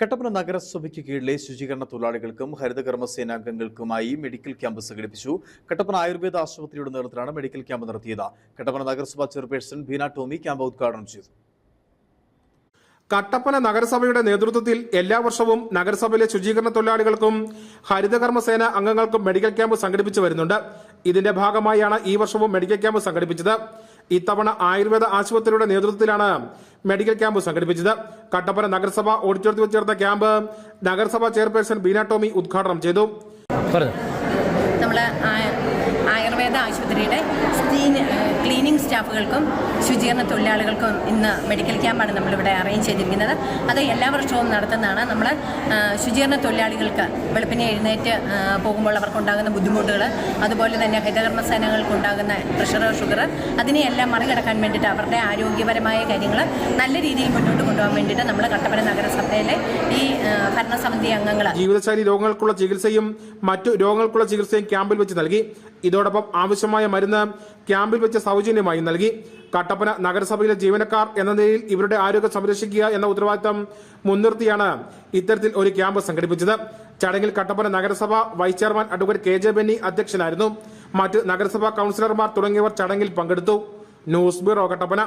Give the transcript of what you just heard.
കട്ടപ്പന നഗരസഭയ്ക്ക് കീഴിലെ ശുചീകരണ തൊഴിലാളികൾക്കും ഹരിതകർമ്മ സേനാംഗങ്ങൾക്കുമായി മെഡിക്കൽ ക്യാമ്പ് സംഘടിപ്പിച്ചു. കട്ടപ്പന ആയുർവേദ ആശുപത്രിയുടെ നേതൃത്വത്തിലാണ് മെഡിക്കൽ ക്യാമ്പ് നടത്തിയത്. കട്ടപ്പന നഗരസഭാ ചെയർപേഴ്സൺ ബീന ടോമി ക്യാമ്പ് ഉദ്ഘാടനം ചെയ്തു. കട്ടപ്പന നഗരസഭയുടെ നേതൃത്വത്തിൽ എല്ലാ വർഷവും നഗരസഭയിലെ ശുചീകരണ തൊഴിലാളികൾക്കും ഹരിതകർമ്മസേന അംഗങ്ങൾക്കും മെഡിക്കൽ ക്യാമ്പ് സംഘടിപ്പിച്ചു വരുന്നുണ്ട്. ഇതിന്റെ ഭാഗമായാണ് ഈ വർഷവും മെഡിക്കൽ ക്യാമ്പ് സംഘടിപ്പിച്ചത്. ഇത്തവണ ആയുർവേദ ആശുപത്രിയുടെ നേതൃത്വത്തിലാണ് മെഡിക്കൽ ക്യാമ്പ് സംഘടിപ്പിച്ചത്. കട്ടപ്പന നഗരസഭ ഓഡിറ്റോറിയത്തിൽ വെച്ച് ചേർന്ന ക്യാമ്പ് നഗരസഭാ ചെയർപേഴ്സൺ ബീന ടോമി ഉദ്ഘാടനം ചെയ്തു. നമ്മൾ ആയുർവേദ ആശുപത്രിയുടെ സ്റ്റാഫുകൾക്കും ശുചീകരണ തൊഴിലാളികൾക്കും ഇന്ന് മെഡിക്കൽ ക്യാമ്പാണ് നമ്മളിവിടെ അറേഞ്ച് ചെയ്തിരിക്കുന്നത്. അത് എല്ലാ വർഷവും നടത്തുന്നതാണ്. നമ്മൾ ശുചീകരണ തൊഴിലാളികൾക്ക് വെളുപ്പിനെ എഴുന്നേറ്റ് പോകുമ്പോൾ അവർക്കുണ്ടാകുന്ന ബുദ്ധിമുട്ടുകൾ അതുപോലെ തന്നെ ഹരിതകർമ്മ സേനകൾക്കുണ്ടാകുന്ന പ്രഷർ ഷുഗർ അതിനെയെല്ലാം മറികടക്കാൻ വേണ്ടിയിട്ട് അവരുടെ ആരോഗ്യപരമായ കാര്യങ്ങൾ നല്ല രീതിയിൽ മുന്നോട്ട് കൊണ്ടുപോകാൻ വേണ്ടിയിട്ട് നമ്മൾ കട്ടപ്പന നഗരസഭയിലെ ഈ ഭരണസമിതി അംഗങ്ങൾ ജീവിതശൈലി രോഗങ്ങൾക്കുള്ള ചികിത്സയും മറ്റു രോഗങ്ങൾക്കുള്ള ചികിത്സയും ക്യാമ്പിൽ വെച്ച് നൽകി. ഇതോടൊപ്പം ആവശ്യമായ മരുന്ന് ക്യാമ്പിൽ വെച്ച് സൗജന്യമായി നൽകി. കട്ടപ്പന നഗരസഭയിലെ ജീവനക്കാർ എന്ന നിലയിൽ ഇവരുടെ ആരോഗ്യം സംരക്ഷിക്കുക എന്ന ഉത്തരവാദിത്തം മുൻനിർത്തിയാണ് ഇത്തരത്തിൽ ഒരു ക്യാമ്പ് സംഘടിപ്പിച്ചത്. ചടങ്ങിൽ കട്ടപ്പന നഗരസഭ vice chairman advocate K J Benny അധ്യക്ഷനായിരുന്നു. മറ്റ് നഗരസഭാ കൌൺസിലർമാർ തുടങ്ങിയവർ ചടങ്ങിൽ പങ്കെടുത്തു. News bureau Kattappana.